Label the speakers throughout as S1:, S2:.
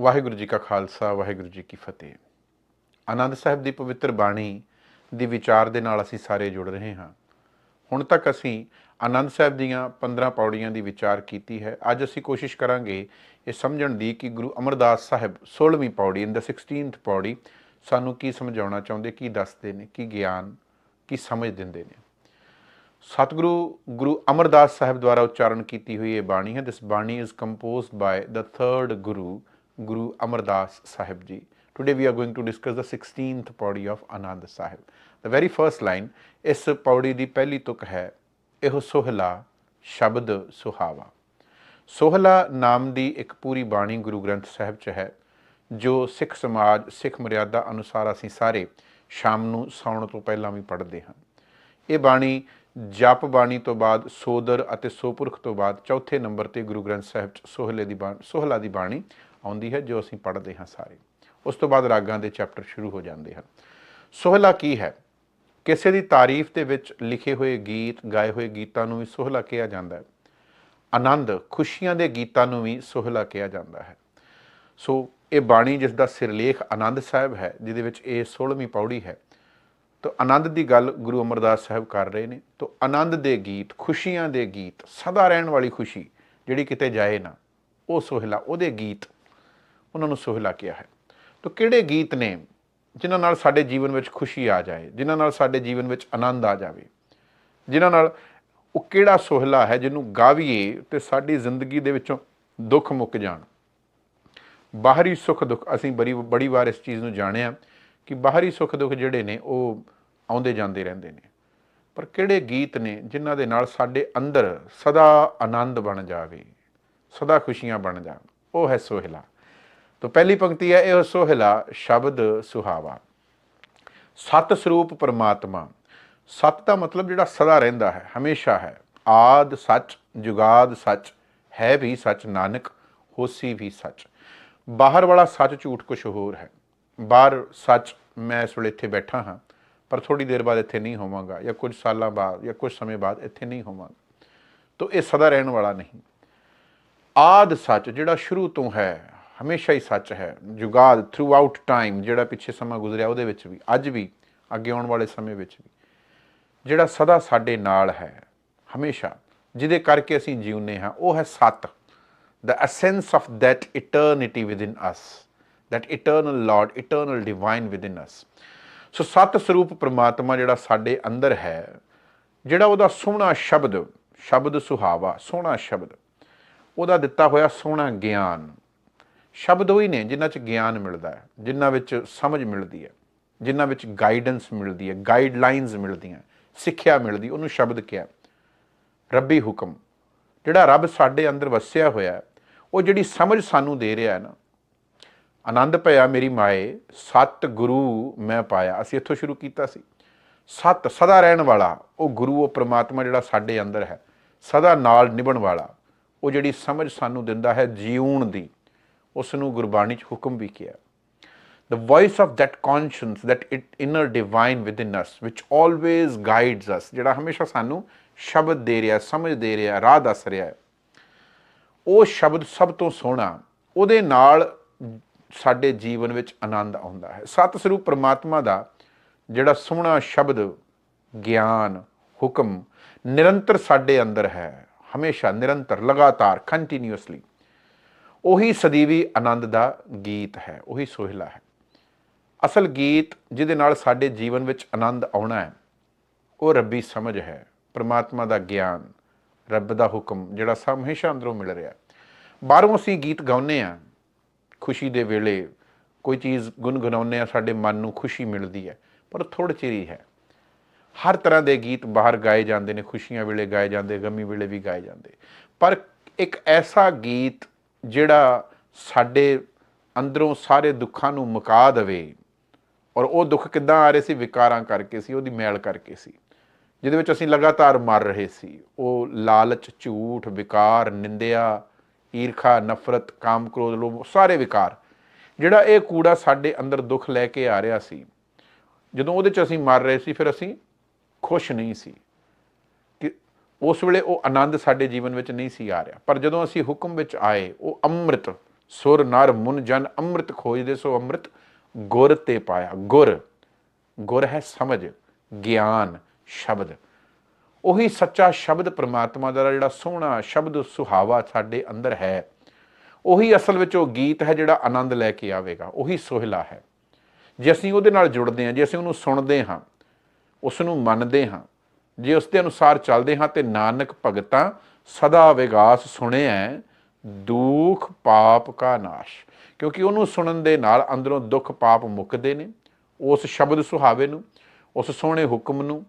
S1: ਵਾਹਿਗੁਰੂ ਜੀ ਕਾ ਖਾਲਸਾ, ਵਾਹਿਗੁਰੂ ਜੀ ਕੀ ਫਤਿਹ। ਆਨੰਦ ਸਾਹਿਬ ਦੀ ਪਵਿੱਤਰ ਬਾਣੀ ਦੀ ਵਿਚਾਰ ਦੇ ਨਾਲ ਅਸੀਂ ਸਾਰੇ ਜੁੜ ਰਹੇ ਹਾਂ। ਹੁਣ ਤੱਕ ਅਸੀਂ ਆਨੰਦ ਸਾਹਿਬ ਦੀਆਂ 15 ਪੌੜੀਆਂ ਦੀ ਵਿਚਾਰ ਕੀਤੀ ਹੈ। ਅੱਜ ਅਸੀਂ ਕੋਸ਼ਿਸ਼ ਕਰਾਂਗੇ ਇਹ ਸਮਝਣ ਦੀ ਕਿ ਗੁਰੂ ਅਮਰਦਾਸ ਸਾਹਿਬ 16ਵੀਂ ਪੌੜੀ ਇਨ ਦਾ 16th ਪੌੜੀ, ਸਾਨੂੰ ਕੀ ਸਮਝਾਉਣਾ ਚਾਹੁੰਦੇ, ਕੀ ਦੱਸਦੇ ਨੇ, ਕੀ ਗਿਆਨ, ਕੀ ਸਮਝ ਦਿੰਦੇ ਨੇ। ਸਤਿਗੁਰੂ, ਗੁਰੂ ਅਮਰਦਾਸ ਸਾਹਿਬ ਦੁਆਰਾ ਉਚਾਰਨ ਕੀਤੀ ਹੋਈ ਇਹ ਬਾਣੀ ਹੈ। This bani is composed by the third Guru Guru Amardas Sahib ji. Today we are going to discuss the 16th pauri of Anand Sahib. The very first line ਇਸ ਪੌੜੀ ਦੀ ਪਹਿਲੀ ਤੁਕ ਹੈ, ਇਹੋ ਸੋਹਲਾ ਸ਼ਬਦ ਸੁਹਾਵਾ। ਸੋਹਲਾ ਨਾਮ ਦੀ ਇੱਕ ਪੂਰੀ ਬਾਣੀ ਗੁਰੂ ਗ੍ਰੰਥ ਸਾਹਿਬ 'ਚ ਹੈ, ਜੋ ਸਿੱਖ ਸਮਾਜ, ਸਿੱਖ ਮਰਿਆਦਾ ਅਨੁਸਾਰ ਅਸੀਂ ਸਾਰੇ ਸ਼ਾਮ ਨੂੰ ਸੌਣ ਤੋਂ ਪਹਿਲਾਂ ਵੀ ਪੜ੍ਹਦੇ ਹਾਂ। ਇਹ ਬਾਣੀ ਜਪ ਬਾਣੀ ਤੋਂ ਬਾਅਦ, ਸੋਦਰ ਅਤੇ ਸੋਪੁਰਖ ਤੋਂ ਬਾਅਦ ਚੌਥੇ ਨੰਬਰ ਤੇ ਗੁਰੂ ਗ੍ਰੰਥ ਸਾਹਿਬ 'ਚ ਸੋਹਲੇ ਦੀ ਬਾਣੀ ਸੋਹਲਾ ਦੀ ਬਾਣੀ ਆਉਂਦੀ ਹੈ ਜੋ ਅਸੀਂ ਪੜ੍ਹਦੇ ਹਾਂ ਸਾਰੇ। ਉਸ ਤੋਂ ਬਾਅਦ ਰਾਗਾਂ ਦੇ ਚੈਪਟਰ ਸ਼ੁਰੂ ਹੋ ਜਾਂਦੇ ਹਨ। ਸੋਹਲਾ ਕੀ ਹੈ? ਕਿਸੇ ਦੀ ਤਾਰੀਫ ਦੇ ਵਿੱਚ ਲਿਖੇ ਹੋਏ ਗੀਤ, ਗਾਏ ਹੋਏ ਗੀਤਾਂ ਨੂੰ ਵੀ ਸੋਹਲਾ ਕਿਹਾ ਜਾਂਦਾ ਹੈ। ਆਨੰਦ, ਖੁਸ਼ੀਆਂ ਦੇ ਗੀਤਾਂ ਨੂੰ ਵੀ ਸੋਹਲਾ ਕਿਹਾ ਜਾਂਦਾ ਹੈ। ਸੋ ਇਹ ਬਾਣੀ ਜਿਸ ਦਾ ਸਿਰਲੇਖ ਆਨੰਦ ਸਾਹਿਬ ਹੈ, ਜਿਹਦੇ ਵਿੱਚ ਇਹ 16ਵੀਂ ਪੌੜੀ ਹੈ। ਤਾਂ ਆਨੰਦ ਦੀ ਗੱਲ ਗੁਰੂ ਅਮਰਦਾਸ ਸਾਹਿਬ ਕਰ ਰਹੇ ਨੇ। ਤਾਂ ਆਨੰਦ ਦੇ ਗੀਤ, ਖੁਸ਼ੀਆਂ ਦੇ ਗੀਤ, ਸਦਾ ਰਹਿਣ ਵਾਲੀ ਖੁਸ਼ੀ ਜਿਹੜੀ ਕਿਤੇ ਜਾਏ ਨਾ, ਉਹ ਸੋਹਿਲਾ, ਉਹਦੇ ਗੀਤ ਉਹਨਾਂ ਨੂੰ ਸੋਹਿਲਾ ਕਿਹਾ ਹੈ। ਤਾਂ ਕਿਹੜੇ ਗੀਤ ਨੇ ਜਿਨ੍ਹਾਂ ਨਾਲ ਸਾਡੇ ਜੀਵਨ ਵਿੱਚ ਖੁਸ਼ੀ ਆ ਜਾਏ, ਜਿਨ੍ਹਾਂ ਨਾਲ ਸਾਡੇ ਜੀਵਨ ਵਿੱਚ ਆਨੰਦ ਆ ਜਾਵੇ? ਜਿਨ੍ਹਾਂ ਨਾਲ ਉਹ ਕਿਹੜਾ ਸੋਹਿਲਾ ਹੈ ਜਿਹਨੂੰ ਗਾਵੀਏ ਤੇ ਸਾਡੀ ਜ਼ਿੰਦਗੀ ਦੇ ਵਿੱਚੋਂ ਦੁੱਖ ਮੁੱਕ ਜਾਣ? ਬਾਹਰੀ ਸੁੱਖ ਦੁੱਖ, ਅਸੀਂ ਬੜੀ ਬੜੀ ਵਾਰ ਇਸ ਚੀਜ਼ ਨੂੰ ਜਾਣਿਆ ਕਿ ਬਾਹਰੀ ਸੁੱਖ ਦੁੱਖ ਜਿਹੜੇ ਨੇ ਉਹ ਆਉਂਦੇ ਜਾਂਦੇ ਰਹਿੰਦੇ ਨੇ। ਪਰ ਕਿਹੜੇ ਗੀਤ ਨੇ ਜਿਨ੍ਹਾਂ ਦੇ ਨਾਲ ਸਾਡੇ ਅੰਦਰ ਸਦਾ ਆਨੰਦ ਬਣ ਜਾਵੇ, ਸਦਾ ਖੁਸ਼ੀਆਂ ਬਣ ਜਾਣ? ਉਹ ਹੈ ਸੋਹਿਲਾ। ਤਾਂ ਪਹਿਲੀ ਪੰਕਤੀ ਹੈ, ਇਹ ਸੋਹਿਲਾ ਸ਼ਬਦ ਸੁਹਾਵਾ। ਸਤ ਸਰੂਪ ਪਰਮਾਤਮਾ। ਸਤ ਦਾ ਮਤਲਬ ਜਿਹੜਾ ਸਦਾ ਰਹਿੰਦਾ ਹੈ, ਹਮੇਸ਼ਾ ਹੈ। ਆਦ ਸੱਚ, ਜੁਗਾਦ ਸੱਚ, ਹੈ ਵੀ ਸੱਚ, ਨਾਨਕ, ਹੋਸੀ ਵੀ ਸੱਚ। ਬਾਹਰ ਵਾਲਾ ਸੱਚ ਝੂਠ ਕੁਝ ਹੋਰ ਹੈ। ਬਾਹਰ ਸੱਚ ਮੈਂ ਇਸ ਵੇਲੇ ਇੱਥੇ ਬੈਠਾ ਹਾਂ, ਪਰ ਥੋੜੀ ਦੇਰ ਬਾਅਦ ਇੱਥੇ ਨਹੀਂ ਹੋਵਾਂਗਾ, ਜਾਂ ਕੁਝ ਸਾਲਾਂ ਬਾਅਦ, ਜਾਂ ਕੁਝ ਸਮੇਂ ਬਾਅਦ ਇੱਥੇ ਨਹੀਂ ਹੋਵਾਂਗਾ। ਤਾਂ ਇਹ ਸਦਾ ਰਹਿਣ ਵਾਲਾ ਨਹੀਂ। ਆਦ ਸੱਚ ਜਿਹੜਾ ਸ਼ੁਰੂ ਤੋਂ ਹੈ ਹਮੇਸ਼ਾ ਹੀ ਸੱਚ ਹੈ। ਜੁਗਾਦ ਥਰੂ ਆਊਟ ਟਾਈਮ ਜਿਹੜਾ ਪਿੱਛੇ ਸਮਾਂ ਗੁਜ਼ਰਿਆ ਉਹਦੇ ਵਿੱਚ ਵੀ, ਅੱਜ ਵੀ, ਅੱਗੇ ਆਉਣ ਵਾਲੇ ਸਮੇਂ ਵਿੱਚ ਵੀ, ਜਿਹੜਾ ਸਦਾ ਸਾਡੇ ਨਾਲ ਹੈ, ਹਮੇਸ਼ਾ, ਜਿਹਦੇ ਕਰਕੇ ਅਸੀਂ ਜਿਉਂਦੇ ਹਾਂ, ਉਹ ਹੈ ਸਤ। The essence of that eternity within us, that eternal lord, eternal divine within us so ਸਤ ਸਰੂਪ ਪ੍ਰਮਾਤਮਾ ਜਿਹੜਾ ਸਾਡੇ ਅੰਦਰ ਹੈ, ਜਿਹੜਾ ਉਹਦਾ ਸੋਹਣਾ ਸ਼ਬਦ ਸ਼ਬਦ ਸੁਹਾਵਾ, ਸੋਹਣਾ ਸ਼ਬਦ, ਉਹਦਾ ਦਿੱਤਾ ਹੋਇਆ ਸੋਹਣਾ ਗਿਆਨ ਸ਼ਬਦ ਉਹੀ ਨੇ ਜਿਨ੍ਹਾਂ 'ਚ ਗਿਆਨ ਮਿਲਦਾ ਹੈ, ਜਿਨ੍ਹਾਂ ਵਿੱਚ ਸਮਝ ਮਿਲਦੀ ਹੈ, ਜਿਨ੍ਹਾਂ ਵਿੱਚ ਗਾਈਡੈਂਸ ਮਿਲਦੀ ਹੈ ਗਾਈਡਲਾਈਨਸ ਮਿਲਦੀਆਂ ਸਿੱਖਿਆ ਮਿਲਦੀ, ਉਹਨੂੰ ਸ਼ਬਦ ਕਿਹਾ ਰੱਬੀ ਹੁਕਮ, ਜਿਹੜਾ ਰੱਬ ਸਾਡੇ ਅੰਦਰ ਵਸਿਆ ਹੋਇਆ ਉਹ ਜਿਹੜੀ ਸਮਝ ਸਾਨੂੰ ਦੇ ਰਿਹਾ ਹੈ ਨਾ, ਆਨੰਦ ਭਇਆ ਮੇਰੀ ਮਾਏ, ਸਤ ਗੁਰੂ ਮੈਂ ਪਾਇਆ। ਅਸੀਂ ਇੱਥੋਂ ਸ਼ੁਰੂ ਕੀਤਾ ਸੀ। ਸਤ ਸਦਾ ਰਹਿਣ ਵਾਲਾ, ਉਹ ਗੁਰੂ, ਉਹ ਪ੍ਰਮਾਤਮਾ ਜਿਹੜਾ ਸਾਡੇ ਅੰਦਰ ਹੈ, ਸਦਾ ਨਾਲ ਨਿਭਣ ਵਾਲਾ, ਉਹ ਜਿਹੜੀ ਸਮਝ ਸਾਨੂੰ ਦਿੰਦਾ ਹੈ ਜੀਉਣ ਦੀ। ਉਸ ਨੂੰ ਗੁਰਬਾਣੀ 'ਚ ਹੁਕਮ ਵੀ ਕਿਹਾ। The voice of that conscience, that it inner divine within us, which always guides us, ਜਿਹੜਾ ਹਮੇਸ਼ਾ ਸਾਨੂੰ ਸ਼ਬਦ ਦੇ ਰਿਹਾ, ਸਮਝ ਦੇ ਰਿਹਾ, ਰਾਹ ਦੱਸ ਰਿਹਾ ਹੈ, ਉਹ ਸ਼ਬਦ ਸਭ ਤੋਂ ਸੋਹਣਾ, ਉਹਦੇ ਨਾਲ ਸਾਡੇ ਜੀਵਨ ਵਿੱਚ ਆਨੰਦ ਆਉਂਦਾ ਹੈ। ਸਤ ਸਰੂਪ ਪ੍ਰਮਾਤਮਾ ਦਾ ਜਿਹੜਾ ਸੋਹਣਾ ਸ਼ਬਦ, ਗਿਆਨ, ਹੁਕਮ ਨਿਰੰਤਰ ਸਾਡੇ ਅੰਦਰ ਹੈ, ਹਮੇਸ਼ਾ ਨਿਰੰਤਰ, ਲਗਾਤਾਰ ਕੰਟੀਨਿਊਸਲੀ ਉਹੀ ਸਦੀਵੀ ਆਨੰਦ ਦਾ ਗੀਤ ਹੈ, ਉਹੀ ਸੋਹਿਲਾ ਹੈ। ਅਸਲ ਗੀਤ ਜਿਹਦੇ ਨਾਲ ਸਾਡੇ ਜੀਵਨ ਵਿੱਚ ਆਨੰਦ ਆਉਣਾ ਹੈ, ਉਹ ਰੱਬੀ ਸਮਝ ਹੈ, ਪ੍ਰਮਾਤਮਾ ਦਾ ਗਿਆਨ, ਰੱਬ ਦਾ ਹੁਕਮ, ਜਿਹੜਾ ਸਭ ਹਮੇਸ਼ਾ ਅੰਦਰੋਂ ਮਿਲ ਰਿਹਾ ਬਾਹਰੋਂ ਅਸੀਂ ਗੀਤ ਗਾਉਂਦੇ ਆ ਖੁਸ਼ੀ ਦੇ ਵੇਲੇ ਕੋਈ ਚੀਜ਼ ਗੁੰਗੁਣਾਉਂਦੇ ਆ ਸਾਡੇ ਮਨ ਨੂੰ ਖੁਸ਼ੀ ਮਿਲਦੀ ਹੈ, ਪਰ ਥੋੜ੍ਹ ਚਿਰ ਹੈ। ਹਰ ਤਰ੍ਹਾਂ ਦੇ ਗੀਤ ਬਾਹਰ ਗਾਏ ਜਾਂਦੇ ਨੇ, ਖੁਸ਼ੀਆਂ ਵੇਲੇ ਗਾਏ ਜਾਂਦੇ, ਗਮੀ ਵੇਲੇ ਵੀ ਗਾਏ ਜਾਂਦੇ। ਪਰ ਇੱਕ ਐਸਾ ਗੀਤ ਜਿਹੜਾ ਸਾਡੇ ਅੰਦਰੋਂ ਸਾਰੇ ਦੁੱਖਾਂ ਨੂੰ ਮੁਕਾ ਦੇਵੇ ਔਰ ਉਹ ਦੁੱਖ ਕਿੱਦਾਂ ਆ ਰਹੇ ਸੀ? ਵਿਕਾਰਾਂ ਕਰਕੇ ਸੀ, ਉਹਦੀ ਮੈਲ ਕਰਕੇ ਸੀ। ਜਿਹਦੇ ਵਿੱਚ ਅਸੀਂ ਲਗਾਤਾਰ ਮਰ ਰਹੇ ਸੀ। ਉਹ ਲਾਲਚ, ਝੂਠ, ਵਿਕਾਰ, ਨਿੰਦਿਆ, ਈਰਖਾ, ਨਫ਼ਰਤ, ਕਾਮ ਕ੍ਰੋਧ, ਲੋਭ, ਸਾਰੇ ਵਿਕਾਰ। ਜਿਹੜਾ ਇਹ ਕੂੜਾ ਸਾਡੇ ਅੰਦਰ ਦੁੱਖ ਲੈ ਕੇ ਆ ਰਿਹਾ ਸੀ, ਜਦੋਂ ਉਹਦੇ ਚ ਅਸੀਂ ਮਰ ਰਹੇ ਸੀ, ਫਿਰ ਅਸੀਂ ਖੁਸ਼ ਨਹੀਂ ਸੀ। ਉਸ ਵੇਲੇ ਉਹ ਆਨੰਦ ਸਾਡੇ ਜੀਵਨ ਵਿੱਚ ਨਹੀਂ ਸੀ ਆ ਰਿਹਾ। ਪਰ ਜਦੋਂ ਅਸੀਂ ਹੁਕਮ ਵਿੱਚ ਆਏ, ਉਹ ਅੰਮ੍ਰਿਤ, ਸੁਰ, ਨਰ, ਮੁਨ, ਜਨ ਅੰਮ੍ਰਿਤ ਖੋਜਦੇ ਸੋ ਅੰਮ੍ਰਿਤ ਗੁਰ ਤੇ ਪਾਇਆ। ਗੁਰ ਗੁਰ ਹੈ ਸਮਝ, ਗਿਆਨ, ਸ਼ਬਦ। ਉਹੀ ਸੱਚਾ ਸ਼ਬਦ ਪ੍ਰਮਾਤਮਾ ਦਾ ਜਿਹੜਾ ਸੋਹਣਾ ਸ਼ਬਦ ਸੁਹਾਵਾ ਸਾਡੇ ਅੰਦਰ ਹੈ, ਉਹੀ ਅਸਲ ਵਿੱਚ ਉਹ ਗੀਤ ਹੈ ਜਿਹੜਾ ਆਨੰਦ ਲੈ ਕੇ ਆਵੇਗਾ। ਉਹੀ ਸੋਹਿਲਾ ਹੈ। ਜੇ ਅਸੀਂ ਉਹਦੇ ਨਾਲ ਜੁੜਦੇ ਹਾਂ, ਜੇ ਅਸੀਂ ਉਹਨੂੰ ਸੁਣਦੇ ਹਾਂ ਉਸ ਨੂੰ ਮੰਨਦੇ ਹਾਂ ਜੇ ਉਸ ਦੇ ਅਨੁਸਾਰ ਚੱਲਦੇ ਹਾਂ ਤੇ ਨਾਨਕ ਭਗਤਾਂ ਸਦਾ ਵਿਗਾਸ ਸੁਣਿਆ ਦੁੱਖ ਪਾਪ ਕਾ ਨਾਸ਼। ਕਿਉਂਕਿ ਉਹਨੂੰ ਸੁਣਨ ਦੇ ਨਾਲ ਅੰਦਰੋਂ ਦੁੱਖ ਪਾਪ ਮੁੱਕਦੇ ਨੇ। ਉਸ ਸ਼ਬਦ ਸੁਹਾਵੇ ਨੂੰ, ਉਸ ਸੋਹਣੇ ਹੁਕਮ ਨੂੰ,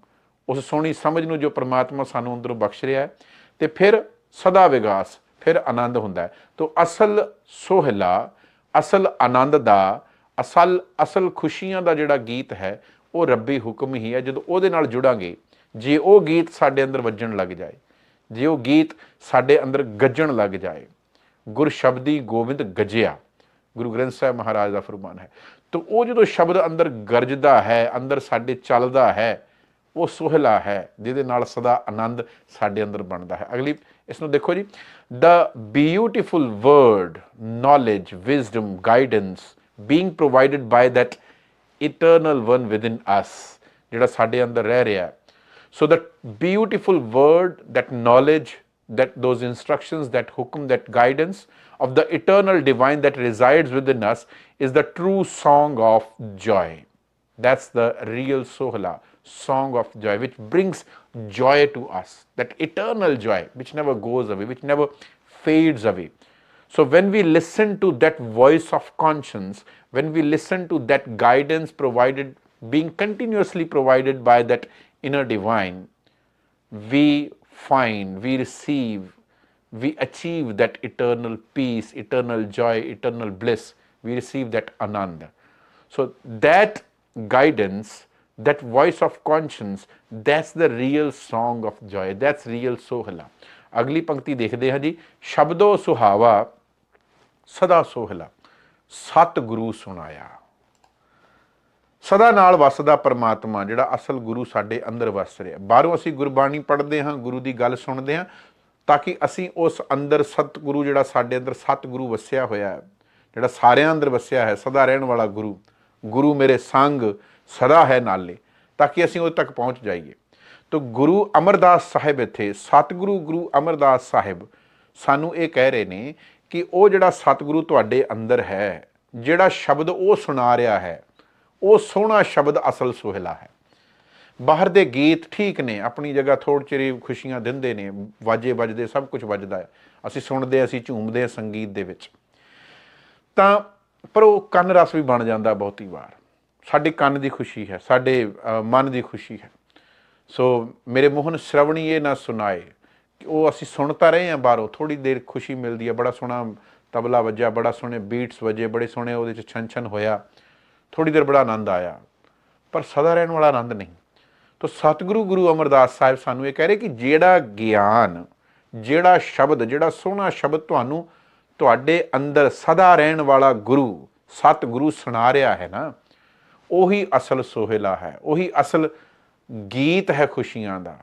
S1: ਉਸ ਸੋਹਣੀ ਸਮਝ ਨੂੰ ਜੋ ਪ੍ਰਮਾਤਮਾ ਸਾਨੂੰ ਅੰਦਰੋਂ ਬਖਸ਼ ਰਿਹਾ ਹੈ, ਤੇ ਫਿਰ ਸਦਾ ਵਿਗਾਸ, ਫਿਰ ਆਨੰਦ ਹੁੰਦਾ ਹੈ। ਤੋ ਅਸਲ ਸੋਹਿਲਾ, ਅਸਲ ਆਨੰਦ ਦਾ, ਅਸਲ ਅਸਲ ਖੁਸ਼ੀਆਂ ਦਾ ਜਿਹੜਾ ਗੀਤ ਹੈ, ਉਹ ਰੱਬੀ ਹੁਕਮ ਹੀ ਹੈ। ਜਦੋਂ ਉਹਦੇ ਨਾਲ ਜੁੜਾਂਗੇ ਜੇ ਉਹ ਗੀਤ ਸਾਡੇ ਅੰਦਰ ਵੱਜਣ ਲੱਗ ਜਾਏ, ਜੇ ਉਹ ਗੀਤ ਸਾਡੇ ਅੰਦਰ ਗੱਜਣ ਲੱਗ ਜਾਏ, ਗੁਰ ਸ਼ਬਦੀ ਗੋਬਿੰਦ ਗੱਜਿਆ, ਗੁਰੂ ਗ੍ਰੰਥ ਸਾਹਿਬ ਮਹਾਰਾਜ ਦਾ ਫਰਮਾਨ ਹੈ। ਤਾਂ ਉਹ ਜਦੋਂ ਸ਼ਬਦ ਅੰਦਰ ਗਰਜਦਾ ਹੈ, ਅੰਦਰ ਸਾਡੇ ਚੱਲਦਾ ਹੈ, ਉਹ ਸੁਹਲਾ ਹੈ, ਜਿਹਦੇ ਨਾਲ ਸਦਾ ਆਨੰਦ ਸਾਡੇ ਅੰਦਰ ਬਣਦਾ ਹੈ। ਅਗਲੀ, ਇਸ ਨੂੰ ਦੇਖੋ ਜੀ। The beautiful word, knowledge, wisdom, guidance being provided by that eternal one within ਅਸ ਜਿਹੜਾ ਸਾਡੇ ਅੰਦਰ ਰਹਿ ਰਿਹਾ so that beautiful word that knowledge that those instructions that hukum that guidance of the eternal divine that resides within us is the true song of joy. That's the real sohla song of joy which brings joy to us. That eternal joy which never goes away which never fades away. So when we listen to that voice of conscience when we listen to that guidance provided being continuously provided by that inner divine we find, we receive, we achieve that eternal peace, eternal joy, eternal bliss. We receive that ananda. So, that guidance, that voice of conscience, that's the real song of joy, that's real sohala. ਅਗਲੀ ਪੰਕਤੀ ਦੇਖਦੇ ਹਾਂ ਜੀ ਸ਼ਬਦੋ ਸੁਹਾਵਾ ਸਦਾ ਸੋਹਲਾ ਸਤ ਗੁਰੂ ਸੁਣਾਇਆ ਸਦਾ ਨਾਲ ਵਸਦਾ ਪਰਮਾਤਮਾ, ਜਿਹੜਾ ਅਸਲ ਗੁਰੂ ਸਾਡੇ ਅੰਦਰ ਵਸ ਰਿਹਾ। ਬਾਹਰੋਂ ਅਸੀਂ ਗੁਰਬਾਣੀ ਪੜ੍ਹਦੇ ਹਾਂ, ਗੁਰੂ ਦੀ ਗੱਲ ਸੁਣਦੇ ਹਾਂ, ਤਾਂ ਕਿ ਅਸੀਂ ਉਸ ਅੰਦਰ ਸਤਿਗੁਰੂ ਜਿਹੜਾ ਸਾਡੇ ਅੰਦਰ ਸਤਿਗੁਰੂ ਵਸਿਆ ਹੋਇਆ ਹੈ, ਜਿਹੜਾ ਸਾਰਿਆਂ ਅੰਦਰ ਵਸਿਆ ਹੈ, ਸਦਾ ਰਹਿਣ ਵਾਲਾ ਗੁਰੂ ਗੁਰੂ ਮੇਰੇ ਸੰਗ ਸਦਾ ਹੈ ਨਾਲੇ, ਤਾਂ ਕਿ ਅਸੀਂ ਉਹ ਤੱਕ ਪਹੁੰਚ ਜਾਈਏ। ਤੋ ਗੁਰੂ ਅਮਰਦਾਸ ਸਾਹਿਬ ਇੱਥੇ, ਸਤਿਗੁਰੂ ਗੁਰੂ ਅਮਰਦਾਸ ਸਾਹਿਬ ਸਾਨੂੰ ਇਹ ਕਹਿ ਰਹੇ ਨੇ ਕਿ ਉਹ ਜਿਹੜਾ ਸਤਿਗੁਰੂ ਤੁਹਾਡੇ ਅੰਦਰ ਹੈ, ਜਿਹੜਾ ਸ਼ਬਦ ਉਹ ਸੁਣਾ ਰਿਹਾ ਹੈ ਉਹ ਸੋਹਣਾ ਸ਼ਬਦ ਅਸਲ ਸੁਹਲਾ ਹੈ। ਬਾਹਰ ਦੇ ਗੀਤ ਠੀਕ ਨੇ, ਆਪਣੀ ਜਗ੍ਹਾ ਥੋੜ ਚਿਰੀ ਖੁਸ਼ੀਆਂ ਦਿੰਦੇ ਨੇ, ਵਾਜੇ ਵੱਜਦੇ, ਸਭ ਕੁਝ ਵੱਜਦਾ ਹੈ। ਅਸੀਂ ਸੁਣਦੇ, ਅਸੀਂ ਝੂਮਦੇ ਹਾਂ ਸੰਗੀਤ ਦੇ ਵਿੱਚ। ਤਾਂ, ਪਰ ਉਹ ਕੰਨ ਰਸ ਵੀ ਬਣ ਜਾਂਦਾ ਬਹੁਤੀ ਵਾਰ। ਸਾਡੇ ਕੰਨ ਦੀ ਖੁਸ਼ੀ ਹੈ, ਸਾਡੇ ਮਨ ਦੀ ਖੁਸ਼ੀ ਹੈ। ਸੋ ਮੇਰੇ ਮੋਹਨ ਸ਼ਰਵਣੀ ਇਹ ਨਾ ਸੁਣਾਏ ਕਿ ਉਹ ਅਸੀਂ ਸੁਣ ਤਾਂ ਰਹੇ ਹਾਂ ਬਾਹਰੋਂ। ਥੋੜੀ ਦੇਰ ਖੁਸ਼ੀ ਮਿਲਦੀ ਹੈ, ਬੜਾ ਸੋਹਣਾ ਤਬਲਾ ਵੱਜਿਆ, ਬੜਾ ਸੋਹਣੇ ਬੀਟਸ ਵੱਜੇ, ਬੜੇ ਸੋਹਣੇ ਉਹਦੇ ਚ ਛਨ ਹੋਇਆ। ਥੋੜੀ ਦੇਰ ਬੜਾ ਆਨੰਦ ਆਇਆ, ਪਰ ਸਦਾ ਰਹਿਣ ਵਾਲਾ ਆਨੰਦ ਨਹੀਂ। ਤੋ ਸਤਿਗੁਰੂ ਗੁਰੂ ਅਮਰਦਾਸ ਸਾਹਿਬ ਸਾਨੂੰ ਇਹ ਕਹਿ ਰਹੇ ਕਿ ਜਿਹੜਾ ਗਿਆਨ, ਜਿਹੜਾ ਸ਼ਬਦ, ਜਿਹੜਾ ਸੋਹਣਾ ਸ਼ਬਦ ਤੁਹਾਨੂੰ ਤੁਹਾਡੇ ਅੰਦਰ ਸਦਾ ਰਹਿਣ ਵਾਲਾ ਗੁਰੂ, ਸਤਿਗੁਰੂ ਸੁਣਾ ਰਿਹਾ ਹੈ ਨਾ, ਉਹੀ ਅਸਲ ਸੋਹਿਲਾ ਹੈ, ਉਹੀ ਅਸਲ ਗੀਤ ਹੈ ਖੁਸ਼ੀਆਂ ਦਾ।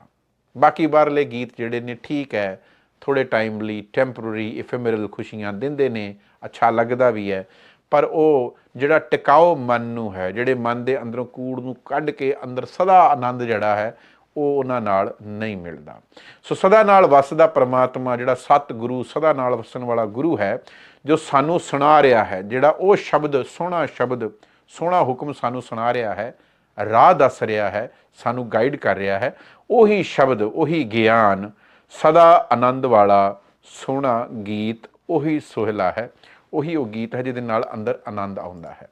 S1: ਬਾਕੀ ਬਾਹਰਲੇ ਗੀਤ ਜਿਹੜੇ ਨੇ ਠੀਕ ਹੈ ਥੋੜੇ ਟਾਈਮ ਲਈ ਟੈਂਪਰਰੀ ਇਫੈਮਰਲ ਖੁਸ਼ੀਆਂ ਦਿੰਦੇ ਨੇ, ਅੱਛਾ ਲੱਗਦਾ ਵੀ ਹੈ, ਪਰ ਉਹ ਜਿਹੜਾ ਟਿਕਾਓ ਮਨ ਨੂੰ ਹੈ, ਜਿਹੜੇ ਮਨ ਦੇ ਅੰਦਰੋਂ ਕੂੜ ਨੂੰ ਕੱਢ ਕੇ ਅੰਦਰ ਸਦਾ ਆਨੰਦ ਜਿਹੜਾ ਹੈ, ਉਹ ਉਹਨਾਂ ਨਾਲ ਨਹੀਂ ਮਿਲਦਾ। ਸੋ ਸਦਾ ਨਾਲ ਵਸਦਾ ਪ੍ਰਮਾਤਮਾ ਜਿਹੜਾ ਸਤ ਗੁਰੂ ਸਦਾ ਨਾਲ ਵਸਣ ਵਾਲਾ ਗੁਰੂ ਹੈ, ਜੋ ਸਾਨੂੰ ਸੁਣਾ ਰਿਹਾ ਹੈ, ਜਿਹੜਾ ਉਹ ਸ਼ਬਦ, ਸੋਹਣਾ ਸ਼ਬਦ, ਸੋਹਣਾ ਹੁਕਮ ਸਾਨੂੰ ਸੁਣਾ ਰਿਹਾ ਹੈ, ਰਾਹ ਦੱਸ ਰਿਹਾ ਹੈ, ਸਾਨੂੰ ਗਾਈਡ ਕਰ ਰਿਹਾ ਹੈ, ਉਹੀ ਸ਼ਬਦ, ਉਹੀ ਗਿਆਨ, ਸਦਾ ਆਨੰਦ ਵਾਲਾ, ਸੋਹਣਾ ਗੀਤ, ਉਹੀ ਸੋਹਿਲਾ ਹੈ। ਉਹੀ ਉਹ ਗੀਤ ਹੈ ਜਿਹਦੇ ਨਾਲ ਅੰਦਰ ਆਨੰਦ ਆਉਂਦਾ ਹੈ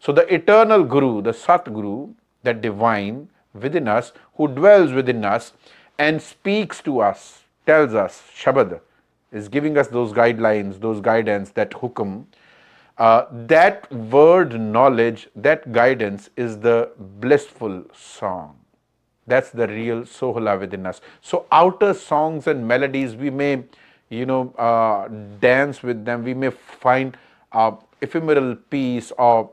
S1: ਸੋ ਦ ਇਟਰਨਲ ਗੁਰੂ ਦ ਸਤ ਗੁਰੂ that divine within us who dwells within us and speaks to us tells us shabad is giving us those guidelines those guidance that hukum uh, that word knowledge that guidance is the blissful song that's the real sohla within us so outer songs and melodies we may you know uh, dance with them we may find uh, ephemeral peace or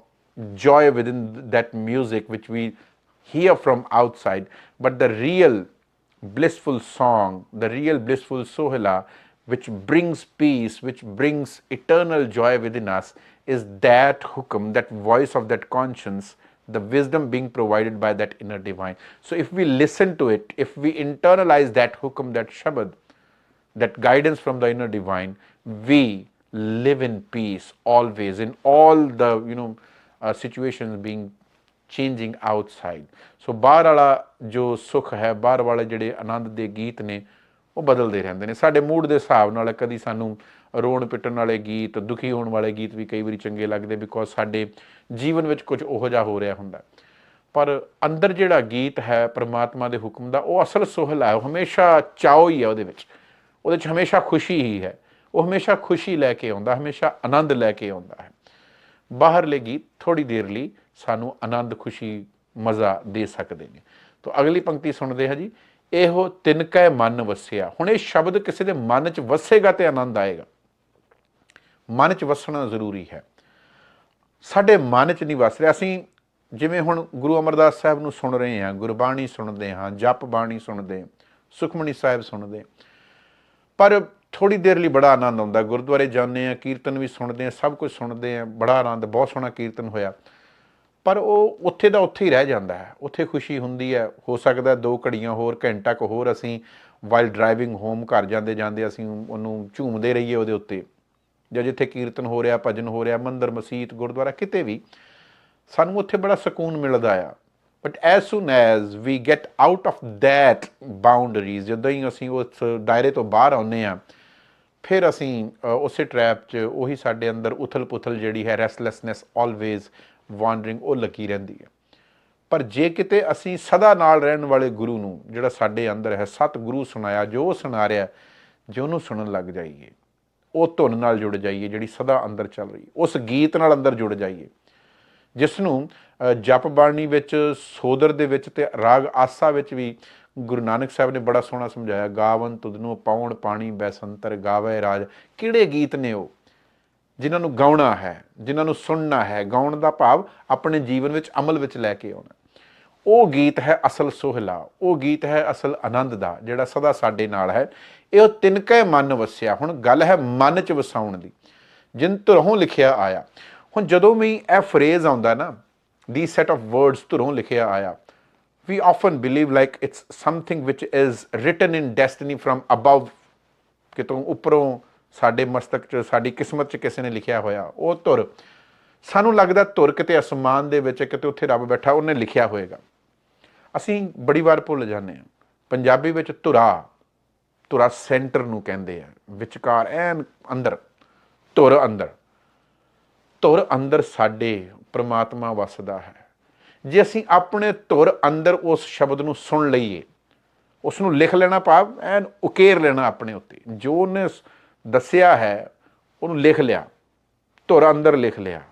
S1: joy within that music which we hear from outside but the real blissful song the real blissful sohla which brings peace, which brings eternal joy within us, is that hukum, that voice of that conscience, the wisdom being provided by that inner divine. So if we listen to it, if we internalize that hukum, that shabad, that guidance from the inner divine, we live in peace always in all the you know uh, situations being changing outside so ਬਾਹਰ ਵਾਲਾ ਜੋ ਸੁੱਖ ਹੈ ਬਾਹਰ ਵਾਲੇ ਜਿਹੜੇ ਆਨੰਦ ਦੇ ਗੀਤ ਨੇ ਉਹ ਬਦਲਦੇ ਰਹਿੰਦੇ ਨੇ ਸਾਡੇ ਮੂਡ ਦੇ ਹਿਸਾਬ ਨਾਲ ਕਦੀ ਸਾਨੂੰ ਰੋਣ ਪਿੱਟਣ ਵਾਲੇ ਗੀਤ ਦੁਖੀ ਹੋਣ ਵਾਲੇ ਗੀਤ ਵੀ ਕਈ ਵਾਰੀ ਚੰਗੇ ਲੱਗਦੇ ਬਿਕੋਜ਼ ਸਾਡੇ ਜੀਵਨ ਵਿੱਚ ਕੁਝ ਉਹੋ ਜਿਹਾ ਹੋ ਰਿਹਾ ਹੁੰਦਾ ਪਰ ਅੰਦਰ ਜਿਹੜਾ ਗੀਤ ਹੈ ਪ੍ਰਮਾਤਮਾ ਦੇ ਹੁਕਮ ਦਾ ਉਹ ਅਸਲ ਸੁਹਲ ਹੈ ਉਹ ਹਮੇਸ਼ਾ ਚਾਓ ਹੀ ਹੈ ਉਹਦੇ ਵਿੱਚ ਉਹਦੇ 'ਚ ਹਮੇਸ਼ਾ ਖੁਸ਼ੀ ਹੀ ਹੈ। ਉਹ ਹਮੇਸ਼ਾ ਖੁਸ਼ੀ ਲੈ ਕੇ ਆਉਂਦਾ, ਹਮੇਸ਼ਾ ਆਨੰਦ ਲੈ ਕੇ ਆਉਂਦਾ ਹੈ। ਬਾਹਰਲੇ ਗੀਤ ਥੋੜੀ ਦੇਰ ਲਈ ਸਾਨੂੰ ਆਨੰਦ, ਖੁਸ਼ੀ, ਮਜ਼ਾ ਦੇ ਸਕਦੇ ਨੇ। ਤੋਂ ਅਗਲੀ ਪੰਕਤੀ ਸੁਣਦੇ ਹਾਂ ਜੀ। ਇਹੋ ਤਿਨਕੈ ਮਨ ਵਸਿਆ। ਹੁਣ ਇਹ ਸ਼ਬਦ ਕਿਸੇ ਦੇ ਮਨ 'ਚ ਵਸੇਗਾ ਤੇ ਆਨੰਦ ਆਏਗਾ। ਮਨ 'ਚ ਵਸਣਾ ਜ਼ਰੂਰੀ ਹੈ। ਸਾਡੇ ਮਨ 'ਚ ਨਹੀਂ ਵਸ ਰਿਹਾ। ਅਸੀਂ ਜਿਵੇਂ ਹੁਣ ਗੁਰੂ ਅਮਰਦਾਸ ਸਾਹਿਬ ਨੂੰ ਸੁਣ ਰਹੇ ਹਾਂ, ਗੁਰਬਾਣੀ ਸੁਣਦੇ ਹਾਂ, ਜਪ ਬਾਣੀ ਸੁਣਦੇ ਸੁਖਮਨੀ ਸਾਹਿਬ ਸੁਣਦੇ ਪਰ ਥੋੜੀ ਦੇਰ ਲਈ ਬੜਾ ਆਨੰਦ ਆਉਂਦਾ। ਗੁਰਦੁਆਰੇ ਜਾਂਦੇ ਆ ਕੀਰਤਨ ਵੀ ਸੁਣਦੇ ਆ ਸਭ ਕੁਝ ਸੁਣਦੇ ਆ ਬੜਾ ਆਨੰਦ, ਬਹੁਤ ਸੋਹਣਾ ਕੀਰਤਨ ਹੋਇਆ। ਪਰ ਉਹ ਉੱਥੇ ਦਾ ਉੱਥੇ ਹੀ ਰਹਿ ਜਾਂਦਾ ਹੈ। ਉੱਥੇ ਖੁਸ਼ੀ ਹੁੰਦੀ ਹੈ। ਹੋ ਸਕਦਾ ਦੋ ਘੜੀਆਂ ਹੋਰ, ਘੰਟਾ ਕੁ ਹੋਰ ਅਸੀਂ ਵਾਈਲ ਡਰਾਈਵਿੰਗ ਹੋਮ ਘਰ ਜਾਂਦੇ ਜਾਂਦੇ ਅਸੀਂ ਉਹਨੂੰ ਝੂਮਦੇ ਰਹੀਏ ਉਹਦੇ ਉੱਤੇ। ਜਾਂ ਜਿੱਥੇ ਕੀਰਤਨ ਹੋ ਰਿਹਾ, ਭਜਨ ਹੋ ਰਿਹਾ, ਮੰਦਰ, ਮਸਜਿਦ, ਗੁਰਦੁਆਰਾ, ਕਿਤੇ ਵੀ, ਸਾਨੂੰ ਉੱਥੇ ਬੜਾ ਸਕੂਨ ਮਿਲਦਾ ਆ। But as soon as we get out of that boundaries ਜਦੋਂ ਹੀ ਅਸੀਂ ਉਸ ਦਾਇਰੇ ਤੋਂ ਬਾਹਰ ਆਉਂਦੇ ਆ ਫਿਰ ਅਸੀਂ ਉਸੇ ਟ੍ਰੈਪ 'ਚ ਉਹੀ ਸਾਡੇ ਅੰਦਰ ਉਥਲ-ਪੁਥਲ ਜਿਹੜੀ ਹੈ ਰੈਸਟਲੈਸਨੈਸ ਆਲਵੇਜ਼ ਵਾਂਡਰਿੰਗ ਉਹ ਲੱਗੀ ਰਹਿੰਦੀ ਹੈ। ਪਰ ਜੇ ਕਿਤੇ ਅਸੀਂ ਸਦਾ ਨਾਲ ਰਹਿਣ ਵਾਲੇ ਗੁਰੂ ਨੂੰ, ਜਿਹੜਾ ਸਾਡੇ ਅੰਦਰ ਹੈ ਸਤ ਗੁਰੂ ਸੁਣਾਇਆ, ਜੋ ਉਹ ਸੁਣਾ ਰਿਹਾ, ਜੇ ਉਹਨੂੰ ਸੁਣਨ ਲੱਗ ਜਾਈਏ, ਉਹ ਧੁਨ ਨਾਲ ਜੁੜ ਜਾਈਏ, ਜਿਹੜੀ ਸਦਾ ਅੰਦਰ ਚੱਲ ਰਹੀ ਉਸ ਗੀਤ ਨਾਲ ਅੰਦਰ ਜੁੜ ਜਾਈਏ ਜਿਸ ਨੂੰ ਜਪ ਬਾਣੀ ਵਿੱਚ, ਸੋਦਰ ਦੇ ਵਿੱਚ ਤੇ ਰਾਗ ਆਸਾ ਵਿੱਚ ਵੀ ਗੁਰੂ ਨਾਨਕ ਸਾਹਿਬ ਨੇ ਬੜਾ ਸੋਹਣਾ ਸਮਝਾਇਆ, ਗਾਵਨ ਤੁਧਨੂੰ ਪਾਉਣ ਪਾਣੀ ਬੈਸੰਤਰ ਗਾਵੇ ਰਾਜ। ਕਿਹੜੇ ਗੀਤ ਨੇ ਉਹ? ਜਿਨ੍ਹਾਂ ਨੂੰ ਗਾਉਣਾ ਹੈ, ਜਿਨ੍ਹਾਂ ਨੂੰ ਸੁਣਨਾ ਹੈ, ਗਾਉਣ ਦਾ ਭਾਵ ਆਪਣੇ ਜੀਵਨ ਵਿੱਚ ਅਮਲ ਵਿੱਚ ਲੈ ਕੇ ਆਉਣਾ। ਉਹ ਗੀਤ ਹੈ ਅਸਲ ਸੋਹਲਾ, ਉਹ ਗੀਤ ਹੈ ਅਸਲ ਆਨੰਦ ਦਾ, ਜਿਹੜਾ ਸਦਾ ਸਾਡੇ ਨਾਲ ਹੈ। ਇਹ ਉਹ ਤਿਨਕੈ ਮਨ ਵਸਿਆ, ਹੁਣ ਗੱਲ ਹੈ ਮਨ ਚ ਵਸਾਉਣ ਦੀ। ਜਿਨ ਧੁਰੋਂ ਲਿਖਿਆ ਆਇਆ ਹੁਣ ਜਦੋਂ ਵੀ ਇਹ ਫਰੇਜ਼ ਆਉਂਦਾ ਨਾ, ਦੀ ਸੈਟ ਆਫ ਵਰਡਸ ਧੁਰੋਂ ਲਿਖਿਆ ਆਇਆ, we often believe like it's something which is written in destiny from above, ਕਿਤੋਂ ਉੱਪਰੋਂ ਸਾਡੇ ਮਸਤਕ 'ਚ, ਸਾਡੀ ਕਿਸਮਤ 'ਚ ਕਿਸੇ ਨੇ ਲਿਖਿਆ ਹੋਇਆ, ਉਹ ਧੁਰ। ਸਾਨੂੰ ਲੱਗਦਾ ਧੁਰ ਕਿਤੇ ਅਸਮਾਨ ਦੇ ਵਿੱਚ, ਕਿਤੇ ਉੱਥੇ ਰੱਬ ਬੈਠਾ, ਉਹਨੇ ਲਿਖਿਆ ਹੋਏਗਾ। ਅਸੀਂ ਬੜੀ ਵਾਰ ਭੁੱਲ ਜਾਂਦੇ ਹਾਂ। ਪੰਜਾਬੀ ਵਿੱਚ ਧੁਰਾ ਧੁਰਾ ਸੈਂਟਰ ਨੂੰ ਕਹਿੰਦੇ ਆ, ਵਿਚਕਾਰ ਐਨ ਅੰਦਰ, ਧੁਰ ਅੰਦਰ। ਧੁਰ ਅੰਦਰ ਸਾਡੇ ਪ੍ਰਮਾਤਮਾ ਵਸਦਾ ਹੈ। ਜੇ ਅਸੀਂ ਆਪਣੇ ਧੁਰ ਅੰਦਰ ਉਸ ਸ਼ਬਦ ਨੂੰ ਸੁਣ ਲਈਏ ਉਸ ਨੂੰ ਲਿਖ ਲੈਣਾ ਭਾਵ ਐਨ ਉਕੇਰ ਲੈਣਾ ਆਪਣੇ ਉੱਤੇ। ਜੋ ਉਹਨੇ ਦੱਸਿਆ ਹੈ, ਉਹਨੂੰ ਲਿਖ ਲਿਆ ਧੁਰ ਅੰਦਰ ਲਿਖ ਲਿਆ,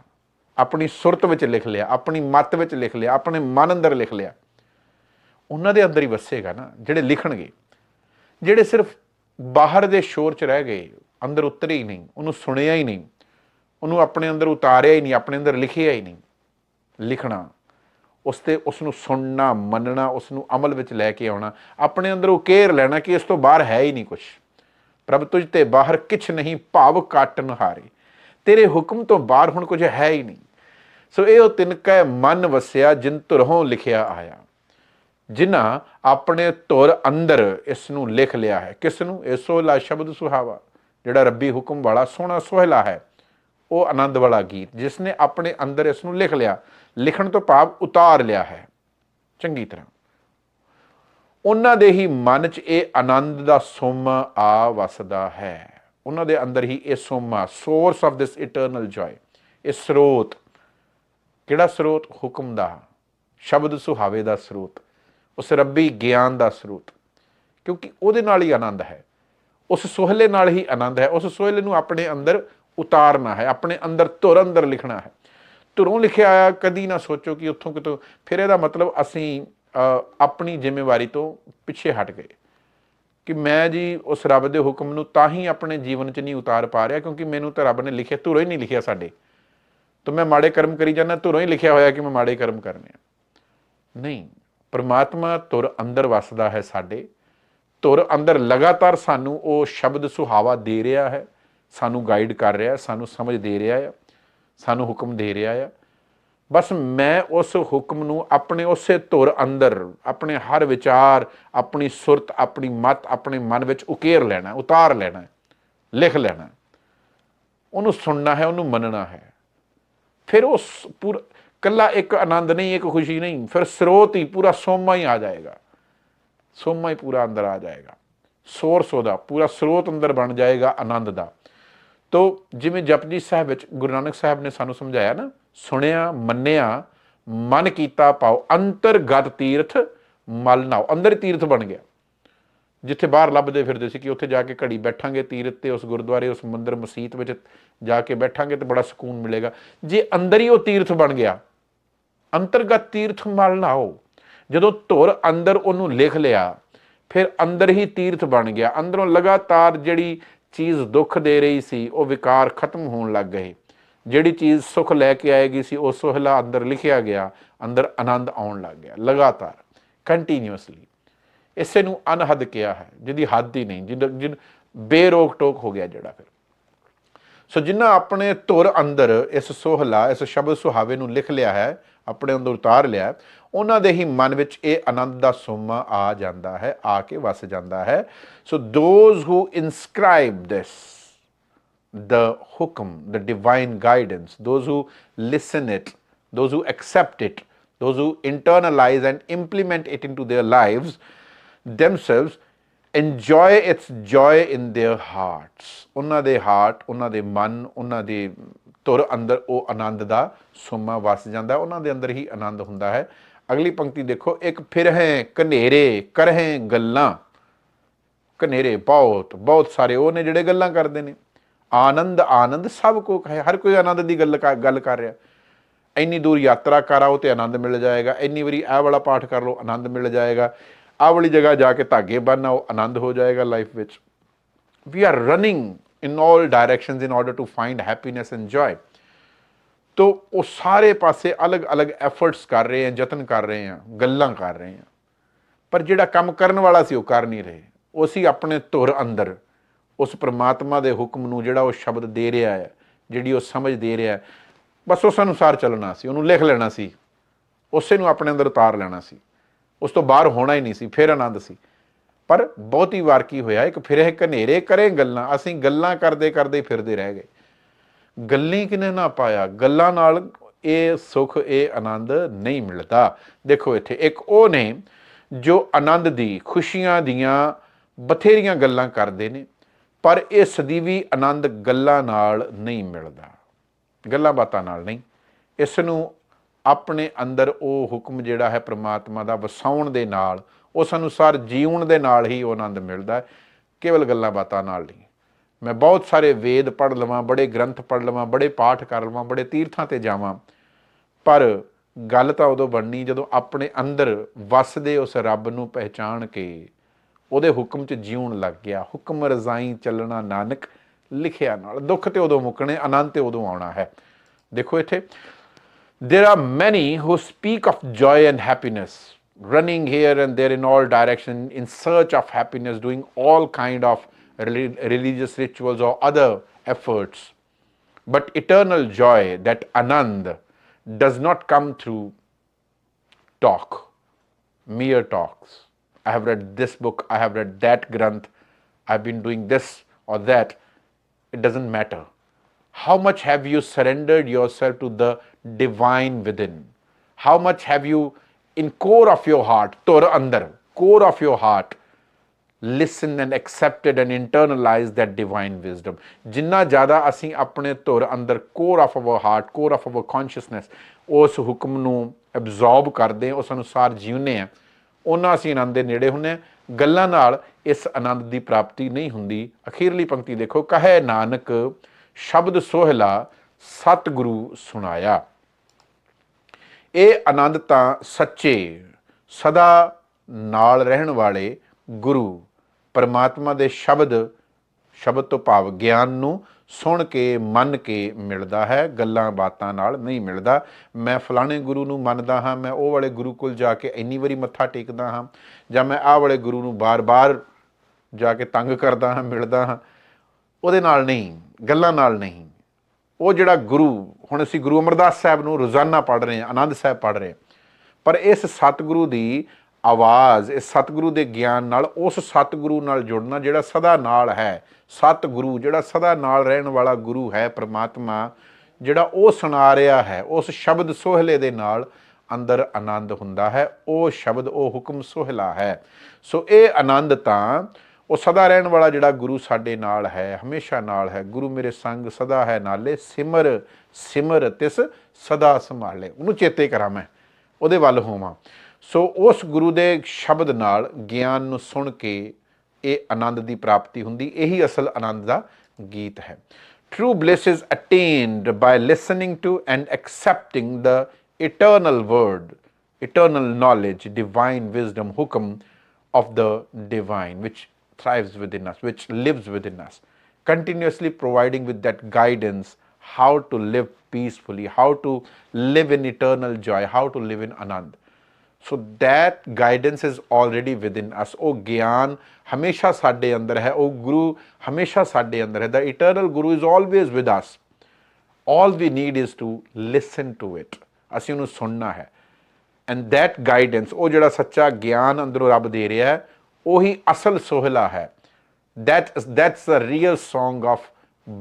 S1: ਆਪਣੀ ਸੁਰਤ ਵਿੱਚ ਲਿਖ ਲਿਆ, ਆਪਣੀ ਮੱਤ ਵਿੱਚ ਲਿਖ ਲਿਆ, ਆਪਣੇ ਮਨ ਅੰਦਰ ਲਿਖ ਲਿਆ, ਉਹਨਾਂ ਦੇ ਅੰਦਰ ਹੀ ਵਸੇਗਾ ਨਾ, ਜਿਹੜੇ ਲਿਖਣਗੇ। ਜਿਹੜੇ ਸਿਰਫ ਬਾਹਰ ਦੇ ਸ਼ੋਰ 'ਚ ਰਹਿ ਗਏ, ਅੰਦਰ ਉਤਰੇ ਹੀ ਨਹੀਂ, ਉਹਨੂੰ ਸੁਣਿਆ ਹੀ ਨਹੀਂ ਉਹਨੂੰ ਆਪਣੇ ਅੰਦਰ ਉਤਾਰਿਆ ਹੀ ਨਹੀਂ, ਆਪਣੇ ਅੰਦਰ ਲਿਖਿਆ ਹੀ ਨਹੀਂ। ਲਿਖਣਾ ਉਸ ਤੇ ਉਸ ਨੂੰ ਸੁਣਨਾ, ਮੰਨਣਾ ਉਸ ਨੂੰ ਅਮਲ ਵਿੱਚ ਲੈ ਕੇ ਆਉਣਾ, ਆਪਣੇ ਅੰਦਰ ਉਹ ਉਕੇਰ ਲੈਣਾ ਕਿ ਇਸ ਤੋਂ ਬਾਹਰ ਹੈ ਹੀ ਨਹੀਂ ਕੁਝ ਪ੍ਰਭ ਤੁਝ ਤੇ ਬਾਹਰ ਕਿਛ ਨਹੀਂ, ਭਾਵ ਕਾਟਨ ਹਾਰੇ ਤੇਰੇ ਹੁਕਮ ਤੋਂ ਬਾਹਰ ਹੁਣ ਕੁਝ ਹੈ ਹੀ ਨਹੀਂ। ਸੋ ਇਹ ਉਹ ਤਿਨਕੈ ਮਨ ਵਸਿਆ, ਜਿਨ ਧੁਰੋਂ ਲਿਖਿਆ ਆਇਆ। ਜਿਨ੍ਹਾਂ ਆਪਣੇ ਧੁਰ ਅੰਦਰ ਇਸ ਨੂੰ ਲਿਖ ਲਿਆ ਹੈ। ਕਿਸ ਨੂੰ ਇਹ ਸੋਹਲਾ ਸ਼ਬਦ ਸੁਹਾਵਾ, ਜਿਹੜਾ ਰੱਬੀ ਹੁਕਮ ਵਾਲਾ ਸੋਹਣਾ ਸੋਹਲਾ ਹੈ। ਉਹ ਆਨੰਦ ਵਾਲਾ ਗੀਤ ਜਿਸ ਨੇ ਆਪਣੇ ਅੰਦਰ ਇਸ ਨੂੰ ਲਿਖ ਲਿਆ, ਲਿਖਣ ਤੋਂ ਭਾਵ ਉਤਾਰ ਲਿਆ ਹੈ। ਚੰਗੀ ਤਰ੍ਹਾਂ। ਉਹਨਾਂ ਦੇ ਹੀ ਮਨ 'ਚ ਇਹ ਆਨੰਦ ਦਾ ਸੁਮ ਆ ਵਸਦਾ ਹੈ। ਉਹਨਾਂ ਦੇ ਅੰਦਰ ਹੀ ਇਹ ਸੁਮਾ source of this eternal joy ਇਹ ਸਰੋਤ। ਕਿਹੜਾ ਸਰੋਤ? ਹੁਕਮ ਦਾ। ਸ਼ਬਦ ਸੁਹਾਵੇ ਦਾ ਸਰੋਤ। ਉਸ ਰੱਬੀ ਗਿਆਨ ਦਾ ਸਰੋਤ। ਕਿਉਂਕਿ ਉਹਦੇ ਨਾਲ ਹੀ ਆਨੰਦ ਹੈ। ਉਸ ਸੋਹਲੇ ਨਾਲ ਹੀ ਆਨੰਦ ਹੈ। ਉਸ ਸੋਹਲੇ ਨੂੰ ਆਪਣੇ ਅੰਦਰ ਉਤਾਰਨਾ ਹੈ, ਆਪਣੇ ਅੰਦਰ ਧੁਰ ਅੰਦਰ ਲਿਖਣਾ ਹੈ। ਧੁਰੋਂ ਲਿਖਿਆ ਆਇਆ ਕਦੀ ਨਾ ਸੋਚੋ ਕਿ ਉੱਥੋਂ ਕਿਤੋਂ, ਫਿਰ ਇਹਦਾ ਮਤਲਬ ਅਸੀਂ ਆਪਣੀ ਜ਼ਿੰਮੇਵਾਰੀ ਤੋਂ ਪਿੱਛੇ ਹਟ ਗਏ। ਕਿ ਮੈਂ ਜੀ ਉਸ ਰੱਬ ਦੇ ਹੁਕਮ ਨੂੰ ਤਾਂ ਹੀ ਆਪਣੇ ਜੀਵਨ 'ਚ ਨਹੀਂ ਉਤਾਰ ਪਾ ਰਿਹਾ, ਕਿਉਂਕਿ ਮੈਨੂੰ ਤਾਂ ਰੱਬ ਨੇ ਲਿਖਿਆ, ਧੁਰੋਂ ਹੀ ਨਹੀਂ ਲਿਖਿਆ ਸਾਡੇ। ਤਾਂ ਮੈਂ ਮਾੜੇ ਕਰਮ ਕਰੀ ਜਾਂਦਾ, ਧੁਰੋਂ ਹੀ ਲਿਖਿਆ ਹੋਇਆ ਕਿ ਮੈਂ ਮਾੜੇ ਕਰਮ ਕਰਨੇ ਆ। ਨਹੀਂ, ਪਰਮਾਤਮਾ ਧੁਰ ਅੰਦਰ ਵਸਦਾ ਹੈ ਸਾਡੇ। ਧੁਰ ਅੰਦਰ ਲਗਾਤਾਰ ਸਾਨੂੰ ਉਹ ਸ਼ਬਦ ਸੁਹਾਵਾ ਦੇ ਰਿਹਾ ਹੈ। ਸਾਨੂੰ ਗਾਈਡ ਕਰ ਰਿਹਾ ਸਾਨੂੰ ਸਮਝ ਦੇ ਰਿਹਾ ਆ ਸਾਨੂੰ ਹੁਕਮ ਦੇ ਰਿਹਾ ਆ ਬਸ ਮੈਂ ਉਸ ਹੁਕਮ ਨੂੰ ਆਪਣੇ ਉਸੇ ਧੁਰ ਅੰਦਰ, ਆਪਣੇ ਹਰ ਵਿਚਾਰ, ਆਪਣੀ ਸੁਰਤ, ਆਪਣੀ ਮਤ, ਆਪਣੇ ਮਨ ਵਿੱਚ ਉਕੇਰ ਲੈਣਾ ਉਤਾਰ ਲੈਣਾ ਲਿਖ ਲੈਣਾ ਉਹਨੂੰ ਸੁਣਨਾ ਹੈ, ਉਹਨੂੰ ਮੰਨਣਾ ਹੈ। ਫਿਰ ਉਸ ਪੂਰਾ ਕੱਲਾ ਇੱਕ ਆਨੰਦ ਨਹੀਂ, ਇੱਕ ਖੁਸ਼ੀ ਨਹੀਂ, ਫਿਰ ਸਰੋਤ ਹੀ ਪੂਰਾ ਸੋਮਾ ਹੀ ਆ ਜਾਏਗਾ। ਸੋਮਾ ਹੀ ਪੂਰਾ ਅੰਦਰ ਆ ਜਾਏਗਾ। ਸੋਰਸ ਉਹਦਾ, ਪੂਰਾ ਸਰੋਤ ਅੰਦਰ ਬਣ ਜਾਏਗਾ ਆਨੰਦ ਦਾ। ਤੋ ਜਿਵੇਂ ਜਪਜੀ ਸਾਹਿਬ ਵਿੱਚ ਗੁਰੂ ਨਾਨਕ ਸਾਹਿਬ ਨੇ ਸਾਨੂੰ ਸਮਝਾਇਆ ਨਾ, ਸੁਣਿਆ, ਮੰਨਿਆ, ਮਨ ਕੀਤਾ ਪਾਓ ਅੰਤਰਗਤ ਤੀਰਥ ਮਲ ਨਾਓ ਅੰਦਰ ਹੀ ਤੀਰਥ ਬਣ ਗਿਆ। ਜਿੱਥੇ ਬਾਹਰ ਲੱਭਦੇ ਫਿਰਦੇ ਸੀ ਕਿ ਉੱਥੇ ਜਾ ਕੇ ਘੜੀ ਬੈਠਾਂਗੇ, ਤੀਰਥ ਤੇ ਉਸ ਗੁਰਦੁਆਰੇ, ਉਸ ਮੰਦਿਰ ਮਸਜਿਦ ਵਿੱਚ ਜਾ ਕੇ ਬੈਠਾਂਗੇ ਤੇ ਬੜਾ ਸਕੂਨ ਮਿਲੇਗਾ। ਜੇ ਅੰਦਰ ਹੀ ਉਹ ਤੀਰਥ ਬਣ ਗਿਆ ਅੰਤਰਗਤ ਤੀਰਥ ਮਲ ਨਾਓ ਜਦੋਂ ਧੁਰ ਅੰਦਰ ਉਹਨੂੰ ਲਿਖ ਲਿਆ, ਫਿਰ ਅੰਦਰ ਹੀ ਤੀਰਥ ਬਣ ਗਿਆ। ਅੰਦਰੋਂ ਲਗਾਤਾਰ ਜਿਹੜੀ ਚੀਜ਼ ਦੁੱਖ ਦੇ ਰਹੀ ਸੀ, ਉਹ ਵਿਕਾਰ ਖਤਮ ਹੋਣ ਲੱਗ ਗਏ। ਜਿਹੜੀ ਚੀਜ਼ ਸੁਖ ਲੈ ਕੇ ਆਏਗੀ ਸੀ, ਉਹ ਸੋਹਲਾ ਅੰਦਰ ਲਿਖਿਆ ਗਿਆ, ਅੰਦਰ ਆਨੰਦ ਆਉਣ ਲੱਗ ਗਿਆ, ਲਗਾਤਾਰ ਕੰਟੀਨਿਊਸਲੀ ਇਸੇ ਨੂੰ ਅਨਹਦ ਕਿਹਾ ਹੈ, ਜਿਹਦੀ ਹੱਦ ਹੀ ਨਹੀਂ ਜਿਹਦਾ ਜਿਨ ਬੇਰੋਕ ਟੋਕ ਹੋ ਗਿਆ ਜਿਹੜਾ ਫਿਰ। ਸੋ ਜਿਨ੍ਹਾਂ ਆਪਣੇ ਧੁਰ ਅੰਦਰ ਇਸ ਸੋਹਲਾ, ਇਸ ਸ਼ਬਦ ਸੁਹਾਵੇ ਨੂੰ ਲਿਖ ਲਿਆ ਹੈ ਆਪਣੇ ਅੰਦਰ ਉਤਾਰ ਲਿਆ ਹੈ, ਉਹਨਾਂ ਦੇ ਹੀ ਮਨ ਵਿੱਚ ਇਹ ਆਨੰਦ ਦਾ ਸੋਮਾ ਆ ਜਾਂਦਾ ਹੈ ਆ ਕੇ ਵਸ ਜਾਂਦਾ ਹੈ so those who inscribe this the hukum, the divine guidance, those who listen it, those who accept it, those who internalize and implement it into their lives themselves enjoy its joy in their hearts. ਉਹਨਾਂ ਦੇ heart, ਉਹਨਾਂ ਦੇ ਮਨ, ਉਹਨਾਂ ਦੇ ਧੁਰ ਅੰਦਰ ਉਹ ਆਨੰਦ ਦਾ ਸੁਮਾ ਵਸ ਜਾਂਦਾ, ਉਹਨਾਂ ਦੇ ਅੰਦਰ ਹੀ ਆਨੰਦ ਹੁੰਦਾ ਹੈ। ਅਗਲੀ ਪੰਕਤੀ ਦੇਖੋ, ਇੱਕ ਫਿਰ ਹੈ ਕਨੇਰੇ ਕਰਹਿ ਗੱਲਾਂ। ਕਨੇਰੇ ਬਹੁਤ ਬਹੁਤ ਸਾਰੇ, ਉਹ ਨੇ ਜਿਹੜੇ ਗੱਲਾਂ ਕਰਦੇ ਨੇ। ਆਨੰਦ ਆਨੰਦ ਸਭ ਕੋ ਕਹੇ, ਹਰ ਕੋਈ ਆਨੰਦ ਦੀ ਗੱਲ ਕਰ- ਗੱਲ ਕਰ ਰਿਹਾ। ਇੰਨੀ ਦੂਰ ਯਾਤਰਾ ਕਰ, ਆਓ ਤੇ ਆਨੰਦ ਮਿਲ ਜਾਏਗਾ। ਇੰਨੀ ਵਾਰੀ ਇਹ ਵਾਲਾ ਪਾਠ ਕਰ ਲਓ, ਆਨੰਦ ਮਿਲ ਜਾਏਗਾ। ਆਹ ਵਾਲੀ ਜਗ੍ਹਾ ਜਾ ਕੇ ਧਾਗੇ ਬੰਨ ਆਓ, ਆਨੰਦ ਹੋ ਜਾਏਗਾ ਲਾਈਫ ਵਿੱਚ। We are running in all directions in order to find happiness and joy ਤੋ ਉਹ ਸਾਰੇ ਪਾਸੇ ਅਲੱਗ-ਅਲੱਗ ਐਫਰਟਸ ਕਰ ਰਹੇ ਆ ਯਤਨ ਕਰ ਰਹੇ ਆ ਗੱਲਾਂ ਕਰ ਰਹੇ ਆ ਪਰ ਜਿਹੜਾ ਕੰਮ ਕਰਨ ਵਾਲਾ ਸੀ ਉਹ ਕਰ ਨਹੀਂ ਰਹੇ ਉਹ ਸੀ ਆਪਣੇ ਧੁਰ ਅੰਦਰ ਉਸ ਪ੍ਰਮਾਤਮਾ ਦੇ ਹੁਕਮ ਨੂੰ ਜਿਹੜਾ ਉਹ ਸ਼ਬਦ ਦੇ ਰਿਹਾ ਹੈ ਜਿਹੜੀ ਉਹ ਸਮਝ ਦੇ ਰਿਹਾ ਹੈ ਬਸ ਉਸ ਅਨੁਸਾਰ ਚੱਲਣਾ ਸੀ ਉਹਨੂੰ ਲਿਖ ਲੈਣਾ ਸੀ ਉਸੇ ਨੂੰ ਆਪਣੇ ਅੰਦਰ ਉਤਾਰ ਲੈਣਾ ਸੀ ਉਸ ਤੋਂ ਬਾਹਰ ਹੋਣਾ ਹੀ ਨਹੀਂ ਸੀ ਫਿਰ ਆਨੰਦ ਸੀ ਪਰ ਬਹੁਤੀ ਵਾਰ ਕੀ ਹੋਇਆ, ਇੱਕ ਫਿਰ ਇਹ ਕਨੇਰੇ ਕਰੇ ਗੱਲਾਂ, ਅਸੀਂ ਗੱਲਾਂ ਕਰਦੇ ਕਰਦੇ ਫਿਰਦੇ ਰਹਿ ਗਏ। ਗੱਲੀ ਕਿਨੇ ਨਾ ਪਾਇਆ? ਗੱਲਾਂ ਨਾਲ ਇਹ ਸੁਖ, ਇਹ ਆਨੰਦ ਨਹੀਂ ਮਿਲਦਾ। ਦੇਖੋ ਇੱਥੇ ਇੱਕ ਉਹ ਨੇ ਜੋ ਆਨੰਦ ਦੀ, ਖੁਸ਼ੀਆਂ ਦੀਆਂ ਬਥੇਰੀਆਂ ਗੱਲਾਂ ਕਰਦੇ ਨੇ, ਪਰ ਇਹ ਸਦੀਵੀ ਆਨੰਦ ਗੱਲਾਂ ਨਾਲ ਨਹੀਂ ਮਿਲਦਾ। ਗੱਲਾਂ ਬਾਤਾਂ ਨਾਲ ਨਹੀਂ। ਇਸ ਨੂੰ ਆਪਣੇ ਅੰਦਰ ਉਹ ਹੁਕਮ ਜਿਹੜਾ ਹੈ ਪ੍ਰਮਾਤਮਾ ਦਾ ਵਸਾਉਣ ਦੇ ਨਾਲ ਉਸ ਅਨੁਸਾਰ ਜੀਵਨ ਦੇ ਨਾਲ ਹੀ ਉਹ ਆਨੰਦ ਮਿਲਦਾ ਹੈ। ਕੇਵਲ ਗੱਲਾਂ ਬਾਤਾਂ ਨਾਲ ਨਹੀਂ। ਮੈਂ ਬਹੁਤ ਸਾਰੇ ਵੇਦ ਪੜ੍ਹ ਲਵਾਂ, ਬੜੇ ਗ੍ਰੰਥ ਪੜ੍ਹ ਲਵਾਂ, ਬੜੇ ਪਾਠ ਕਰ ਲਵਾਂ, ਬੜੇ ਤੀਰਥਾਂ ਤੇ ਜਾਵਾਂ। ਪਰ ਗੱਲ ਤਾਂ ਉਦੋਂ ਬਣਨੀ ਜਦੋਂ ਆਪਣੇ ਅੰਦਰ ਵਸਦੇ ਉਸ ਰੱਬ ਨੂੰ ਪਹਿਚਾਣ ਕੇ ਉਹਦੇ ਹੁਕਮ 'ਚ ਜਿਉਣ ਲੱਗ ਗਿਆ। ਹੁਕਮ ਰਜ਼ਾਈ ਚੱਲਣਾ ਨਾਨਕ, ਲਿਖਿਆ ਨਾਲ। ਦੁੱਖ ਤੇ ਉਦੋਂ ਮੁੱਕਣੇ ਆਨੰਦ ਤੇ ਉਦੋਂ ਆਉਣਾ ਹੈ। ਦੇਖੋ ਇੱਥੇ, there are many who speak of joy and happiness running here and there in all direction in search of happiness doing all kind of reli- religious rituals or other efforts. But eternal joy that anand does not come through talk mere talks. I have read this book i have read that granth i've been doing this or that. It doesn't matter. How much have you surrendered yourself to the divine within? How much have you in core of your heart tur andar, core of your heart listen and accepted and internalize that divine wisdom ਜਿੰਨਾ ਜ਼ਿਆਦਾ ਅਸੀਂ ਆਪਣੇ ਧੁਰ ਅੰਦਰ core of our heart core of our consciousness ਉਸ ਹੁਕਮ ਨੂੰ absorb ਕਰਦੇ ਉਸ ਅਨੁਸਾਰ ਜੀਉਨੇ ਆ ਉਹਨਾਂ ਅਸੀਂ ਆਨੰਦ ਦੇ ਨੇੜੇ ਹੁੰਨੇ ਆ ਗੱਲਾਂ ਨਾਲ ਇਸ ਆਨੰਦ ਦੀ ਪ੍ਰਾਪਤੀ ਨਹੀਂ ਹੁੰਦੀ ਅਖੀਰਲੀ ਪੰਕਤੀ ਦੇਖੋ ਕਹੇ ਨਾਨਕ ਸ਼ਬਦ ਸੋਹਲਾ ਸਤਿਗੁਰੂ ਸੁਣਾਇਆ ਇਹ ਆਨੰਦ ਤਾਂ ਸੱਚੇ ਸਦਾ ਨਾਲ ਰਹਿਣ ਵਾਲੇ ਗੁਰੂ ਪਰਮਾਤਮਾ ਦੇ ਸ਼ਬਦ ਸ਼ਬਦ ਤੋਂ ਭਾਵ ਗਿਆਨ ਨੂੰ ਸੁਣ ਕੇ, ਮੰਨ ਕੇ ਮਿਲਦਾ ਹੈ। ਗੱਲਾਂ ਬਾਤਾਂ ਨਾਲ ਨਹੀਂ ਮਿਲਦਾ। ਮੈਂ ਫਲਾਣੇ ਗੁਰੂ ਨੂੰ ਮੰਨਦਾ ਹਾਂ, ਮੈਂ ਉਹ ਵਾਲੇ ਗੁਰੂ ਕੋਲ ਜਾ ਕੇ ਇੰਨੀ ਵਾਰੀ ਮੱਥਾ ਟੇਕਦਾ ਹਾਂ, ਜਾਂ ਮੈਂ ਆਹ ਵਾਲੇ ਗੁਰੂ ਨੂੰ ਬਾਰ-ਬਾਰ ਜਾ ਕੇ ਤੰਗ ਕਰਦਾ ਹਾਂ, ਮਿਲਦਾ ਹਾਂ। ਉਹਦੇ ਨਾਲ ਨਹੀਂ, ਗੱਲਾਂ ਨਾਲ ਨਹੀਂ। ਉਹ ਜਿਹੜਾ ਗੁਰੂ, ਹੁਣ ਅਸੀਂ ਗੁਰੂ ਅਮਰਦਾਸ ਸਾਹਿਬ ਨੂੰ ਰੋਜ਼ਾਨਾ ਪੜ੍ਹ ਰਹੇ ਹਾਂ, ਆਨੰਦ ਸਾਹਿਬ ਪੜ੍ਹ ਰਹੇ ਹਾਂ, ਪਰ ਇਸ ਸਤਿਗੁਰੂ ਦੀ ਆਵਾਜ਼, ਇਸ ਸਤਿਗੁਰੂ ਦੇ ਗਿਆਨ ਨਾਲ, ਉਸ ਸਤਿਗੁਰੂ ਨਾਲ ਜੁੜਨਾ ਜਿਹੜਾ ਸਦਾ ਨਾਲ ਹੈ, ਸਤਿਗੁਰੂ ਜਿਹੜਾ ਸਦਾ ਨਾਲ ਰਹਿਣ ਵਾਲਾ ਗੁਰੂ ਹੈ, ਪ੍ਰਮਾਤਮਾ, ਜਿਹੜਾ ਉਹ ਸੁਣਾ ਰਿਹਾ ਹੈ, ਉਸ ਸ਼ਬਦ ਸੋਹਲੇ ਦੇ ਨਾਲ ਅੰਦਰ ਆਨੰਦ ਹੁੰਦਾ ਹੈ, ਉਹ ਸ਼ਬਦ, ਉਹ ਹੁਕਮ ਸੋਹਲਾ ਹੈ। ਸੋ ਇਹ ਆਨੰਦ ਤਾਂ ਉਹ ਸਦਾ ਰਹਿਣ ਵਾਲਾ ਜਿਹੜਾ ਗੁਰੂ ਸਾਡੇ ਨਾਲ ਹੈ ਹਮੇਸ਼ਾ ਨਾਲ ਹੈ ਗੁਰੂ ਮੇਰੇ ਸੰਗ ਸਦਾ ਹੈ ਨਾਲੇ ਸਿਮਰ ਸਿਮਰ ਤਿਸ ਸਦਾ ਸੰਭਾਲੇ ਉਹਨੂੰ ਚੇਤੇ ਕਰਾਂ ਮੈਂ ਉਹਦੇ ਵੱਲ ਹੋਵਾਂ ਸੋ ਉਸ ਗੁਰੂ ਦੇ ਸ਼ਬਦ ਨਾਲ ਗਿਆਨ ਨੂੰ ਸੁਣ ਕੇ ਇਹ ਆਨੰਦ ਦੀ ਪ੍ਰਾਪਤੀ ਹੁੰਦੀ ਇਹੀ ਅਸਲ ਆਨੰਦ ਦਾ ਗੀਤ ਹੈ True bliss is attained by listening to and accepting the eternal word, eternal knowledge, divine wisdom, hukum of the divine, which thrives within us, which lives within us, continuously providing with that guidance how to live peacefully, how to live in eternal joy, how to live in anand. So that guidance is already within us ਉਹ ਗਿਆਨ ਹਮੇਸ਼ਾ ਸਾਡੇ ਅੰਦਰ ਹੈ ਉਹ ਗੁਰੂ ਹਮੇਸ਼ਾ ਸਾਡੇ ਅੰਦਰ ਹੈ the eternal guru is always with us all we need is to listen to it ਅਸੀਂ ਉਹਨੂੰ ਸੁਣਨਾ ਹੈ and that guidance ਉਹ ਜਿਹੜਾ ਸੱਚਾ ਗਿਆਨ ਅੰਦਰੋਂ ਰੱਬ ਦੇ ਰਿਹਾ ਹੈ ਉਹੀ ਅਸਲ ਸੋਹਲਾ ਹੈ। That is, that's the real song of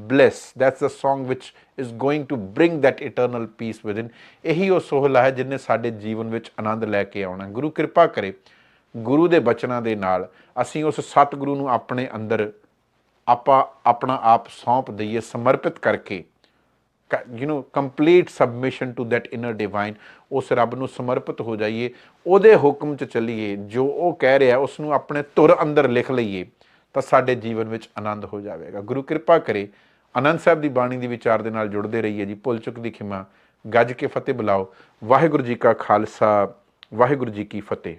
S1: bliss. That's the song which is going to bring that eternal peace within. ਇਹੀ ਉਹ ਸੋਹਲਾ ਹੈ ਜਿਨੇ ਸਾਡੇ ਜੀਵਨ ਵਿੱਚ ਆਨੰਦ ਲੈ ਕੇ ਆਉਣਾ ਗੁਰੂ ਕਿਰਪਾ ਕਰੇ ਗੁਰੂ ਦੇ ਬਚਨਾਂ ਦੇ ਨਾਲ ਅਸੀਂ ਉਸ ਸਤਿਗੁਰੂ ਨੂੰ ਆਪਣੇ ਅੰਦਰ ਆਪਾਂ ਆਪਣਾ ਆਪ ਸੌਂਪ ਦਈਏ, ਸਮਰਪਿਤ ਕਰਕੇ you know complete submission to that inner divine ਉਸ ਰੱਬ ਨੂੰ ਸਮਰਪਿਤ ਹੋ ਜਾਈਏ, ਉਹਦੇ ਹੁਕਮ 'ਚ ਚੱਲੀਏ, ਜੋ ਉਹ ਕਹਿ ਰਿਹਾ ਉਸ ਨੂੰ ਆਪਣੇ ਧੁਰ ਅੰਦਰ ਲਿਖ ਲਈਏ, ਤਾਂ ਸਾਡੇ ਜੀਵਨ ਵਿੱਚ ਆਨੰਦ ਹੋ ਜਾਵੇਗਾ। ਗੁਰੂ ਕਿਰਪਾ ਕਰੇ, ਆਨੰਦ ਸਾਹਿਬ ਦੀ ਬਾਣੀ ਦੀ ਵਿਚਾਰ ਦੇ ਨਾਲ ਜੁੜਦੇ ਰਹੀਏ ਜੀ, ਭੁੱਲ ਚੁੱਕ ਦੀ ਖਿਮਾ, ਗੱਜ ਕੇ ਫਤਿਹ ਬੁਲਾਓ। ਵਾਹਿਗੁਰੂ ਜੀ ਕਾ ਖਾਲਸਾ, ਵਾਹਿਗੁਰੂ ਜੀ ਕੀ ਫਤਿਹ।